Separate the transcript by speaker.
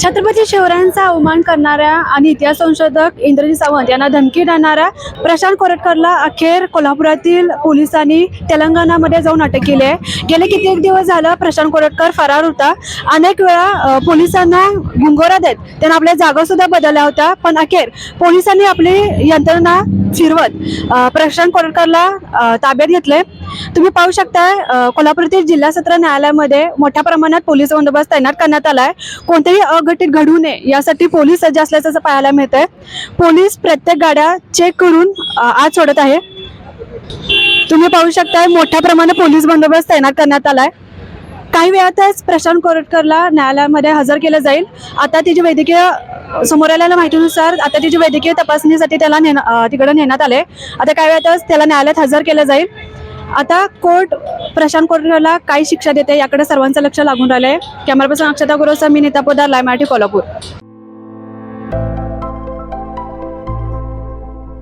Speaker 1: छत्रपती शिवरायांचा अवमान करणाऱ्या आणि इतिहास संशोधक इंद्रजी सावंत यांना धमकी देणाऱ्या प्रशांत कोरटकरला अखेर कोल्हापुरातील पोलिसांनी तेलंगणामध्ये जाऊन अटक केली आहे. गेले कित्येक दिवस झालं प्रशांत कोरटकर फरार होता. अनेक वेळा पोलिसांना गुंगोरा देत त्यांना आपल्या जागा सुद्धा बदलल्या होत्या पण अखेर पोलिसांनी आपली यंत्रणा फिरवत प्रशांत कोरटकरला ताब्यात घेतले तुम्ही पाहू शकता कोल्हापूरतील जिल्हा सत्र न्यायालयामध्ये मोठ्या प्रमाणात पोलीस बंदोबस्त तैनात करण्यात आलाय. कोणतेही अघटित घडू नये यासाठी पोलीस सज्ज असल्याचं असं पाहायला मिळतंय. पोलीस प्रत्येक गाड्या चेक करून आज सोडत आहे. तुम्ही पाहू शकता मोठ्या प्रमाणात पोलीस बंदोबस्त तैनात करण्यात आलाय. काही वेळातच प्रशांत कोरटकरला न्यायालयामध्ये हजर केलं जाईल. आता तिची वैद्यकीय समोर आलेल्या माहितीनुसार आता तिची वैद्यकीय तपासणीसाठी त्याला नेण तिकडे नेण्यात आले आता काही वेळातच त्याला न्यायालयात हजर केलं जाईल. आता कोर्ट प्रशांत कोर्टला काय शिक्षा देते याकडे सर्वांचं लक्ष लागून राहिलंय. कॅमेरा पर्सन अक्षता गुरुसा मी नीता पोदार लाय मराठी कोल्हापूर.